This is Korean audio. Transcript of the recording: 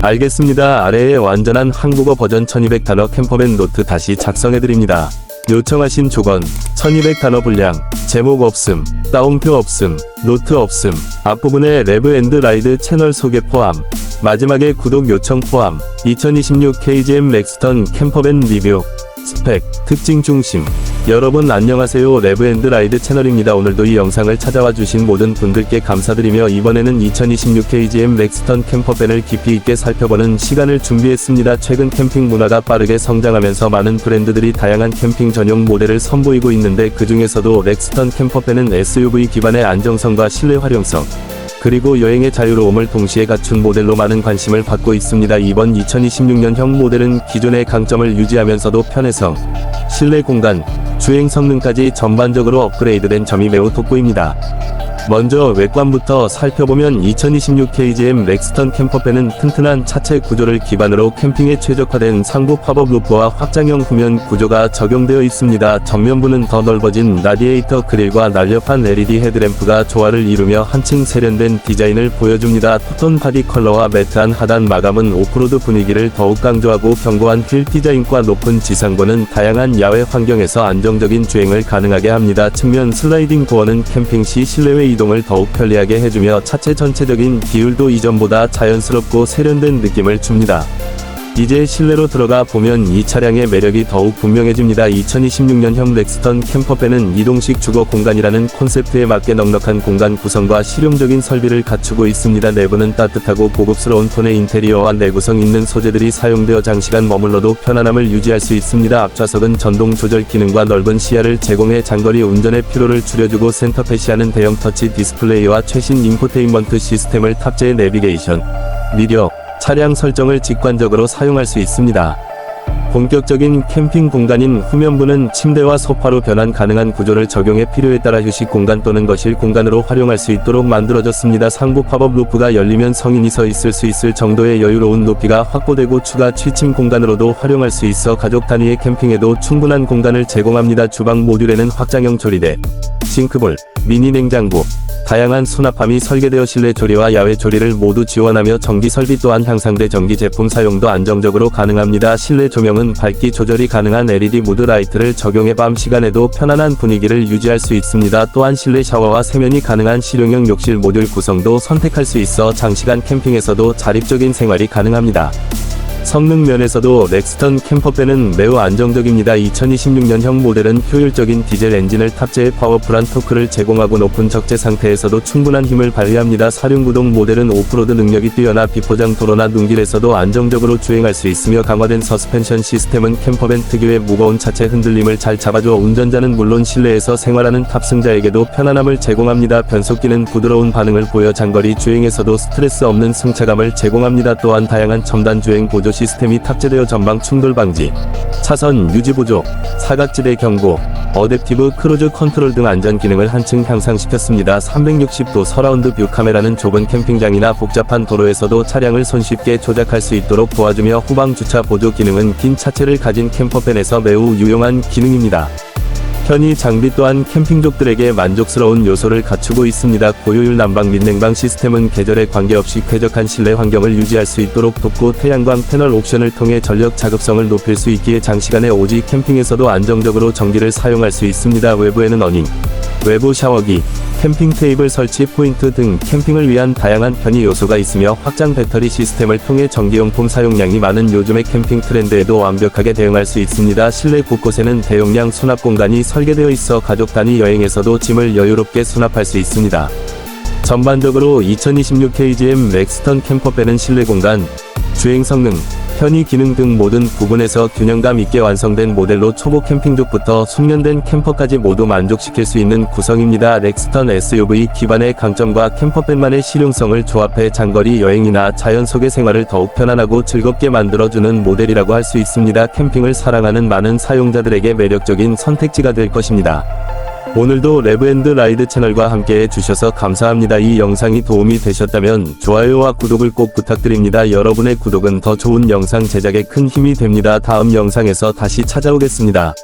알겠습니다. 아래에 완전한 한국어 버전 1200 단어 캠퍼맨 노트 다시 작성해드립니다. 요청하신 조건 1200 단어 분량 제목 없음 따옴표 없음 노트 없음 앞부분에 레브 앤드 라이드 채널 소개 포함 마지막에 구독 요청 포함 2026 KGM 렉스턴 캠퍼밴 리뷰 스펙 특징 중심 여러분 안녕하세요. 레브앤드라이드 채널입니다. 오늘도 이 영상을 찾아와 주신 모든 분들께 감사드리며 이번에는 2026 KGM 렉스턴 캠퍼밴을 깊이 있게 살펴보는 시간을 준비했습니다. 최근 캠핑 문화가 빠르게 성장하면서 많은 브랜드들이 다양한 캠핑 전용 모델을 선보이고 있는데 그 중에서도 렉스턴 캠퍼밴은 SUV 기반의 안정성과 실내 활용성 그리고 여행의 자유로움을 동시에 갖춘 모델로 많은 관심을 받고 있습니다. 이번 2026년형 모델은 기존의 강점을 유지하면서도 편해성, 실내 공간, 주행 성능까지 전반적으로 업그레이드된 점이 매우 돋보입니다. 먼저 외관부터 살펴보면 2026 KGM 렉스턴 캠퍼밴은 튼튼한 차체 구조를 기반으로 캠핑에 최적화된 상부 팝업 루프와 확장형 후면 구조가 적용되어 있습니다. 전면부는 더 넓어진 라디에이터 그릴과 날렵한 LED 헤드램프가 조화를 이루며 한층 세련된 디자인을 보여줍니다. 투톤 바디 컬러와 매트한 하단 마감은 오프로드 분위기를 더욱 강조하고 견고한 휠 디자인과 높은 지상고는 다양한 야외 환경에서 안 정적인 주행을 가능하게 합니다. 측면 슬라이딩 도어는 캠핑 시 실내외 이동을 더욱 편리하게 해주며 차체 전체적인 비율도 이전보다 자연스럽고 세련된 느낌을 줍니다. 이제 실내로 들어가 보면 이 차량의 매력이 더욱 분명해집니다. 2026년형 렉스턴 캠퍼밴은 이동식 주거 공간이라는 콘셉트에 맞게 넉넉한 공간 구성과 실용적인 설비를 갖추고 있습니다. 내부는 따뜻하고 고급스러운 톤의 인테리어와 내구성 있는 소재들이 사용되어 장시간 머물러도 편안함을 유지할 수 있습니다. 앞좌석은 전동 조절 기능과 넓은 시야를 제공해 장거리 운전의 피로를 줄여주고 센터페시아는 대형 터치 디스플레이와 최신 인포테인먼트 시스템을 탑재해 내비게이션, 미력, 차량 설정을 직관적으로 사용할 수 있습니다. 본격적인 캠핑 공간인 후면부는 침대와 소파로 변환 가능한 구조를 적용해 필요에 따라 휴식 공간 또는 거실 공간으로 활용할 수 있도록 만들어졌습니다. 상부 팝업 루프가 열리면 성인이 서 있을 수 있을 정도의 여유로운 높이가 확보되고 추가 취침 공간으로도 활용할 수 있어 가족 단위의 캠핑에도 충분한 공간을 제공합니다. 주방 모듈에는 확장형 조리대, 싱크볼, 미니 냉장고, 다양한 수납함이 설계되어 실내 조리와 야외 조리를 모두 지원하며 전기 설비 또한 향상돼 전기 제품 사용도 안정적으로 가능합니다. 실내 조명은 밝기 조절이 가능한 LED 무드 라이트를 적용해 밤 시간에도 편안한 분위기를 유지할 수 있습니다. 또한 실내 샤워와 세면이 가능한 실용형 욕실 모듈 구성도 선택할 수 있어 장시간 캠핑에서도 자립적인 생활이 가능합니다. 성능 면에서도 렉스턴 캠퍼밴은 매우 안정적입니다. 2026년형 모델은 효율적인 디젤 엔진을 탑재해 파워풀한 토크를 제공하고 높은 적재 상태에서도 충분한 힘을 발휘합니다. 사륜구동 모델은 오프로드 능력이 뛰어나 비포장 도로나 눈길에서도 안정적으로 주행할 수 있으며 강화된 서스펜션 시스템은 캠퍼밴 특유의 무거운 차체 흔들림을 잘 잡아줘 운전자는 물론 실내에서 생활하는 탑승자에게도 편안함을 제공합니다. 변속기는 부드러운 반응을 보여 장거리 주행에서도 스트레스 없는 승차감을 제공합니다. 또한 다양한 첨단 주행 보조 시스템이 탑재되어 전방 충돌 방지, 차선 유지 보조, 사각지대 경고, 어댑티브 크루즈 컨트롤 등 안전 기능을 한층 향상시켰습니다. 360도 서라운드 뷰 카메라는 좁은 캠핑장이나 복잡한 도로에서도 차량을 손쉽게 조작할 수 있도록 도와주며 후방 주차 보조 기능은 긴 차체를 가진 캠퍼밴에서 매우 유용한 기능입니다. 편의 장비 또한 캠핑족들에게 만족스러운 요소를 갖추고 있습니다. 고효율 난방 및 냉방 시스템은 계절에 관계없이 쾌적한 실내 환경을 유지할 수 있도록 돕고 태양광 패널 옵션을 통해 전력 자급성을 높일 수 있기에 장시간의 오지 캠핑에서도 안정적으로 전기를 사용할 수 있습니다. 외부에는 어닝, 외부 샤워기, 캠핑 테이블 설치 포인트 등 캠핑을 위한 다양한 편의 요소가 있으며 확장 배터리 시스템을 통해 전기용품 사용량이 많은 요즘의 캠핑 트렌드에도 완벽하게 대응할 수 있습니다. 실내 곳곳에는 대용량 수납 공간이 설계되어 있어 가족 단위 여행에서도 짐을 여유롭게 수납할 수 있습니다. 전반적으로 2026 KGM 렉스턴 캠퍼밴은 실내 공간, 주행 성능, 편의 기능 등 모든 부분에서 균형감 있게 완성된 모델로 초보 캠핑족부터 숙련된 캠퍼까지 모두 만족시킬 수 있는 구성입니다. 렉스턴 SUV 기반의 강점과 캠퍼밴만의 실용성을 조합해 장거리 여행이나 자연 속의 생활을 더욱 편안하고 즐겁게 만들어주는 모델이라고 할 수 있습니다. 캠핑을 사랑하는 많은 사용자들에게 매력적인 선택지가 될 것입니다. 오늘도 레브앤드 라이드 채널과 함께 해주셔서 감사합니다. 이 영상이 도움이 되셨다면 좋아요와 구독을 꼭 부탁드립니다. 여러분의 구독은 더 좋은 영상 제작에 큰 힘이 됩니다. 다음 영상에서 다시 찾아오겠습니다.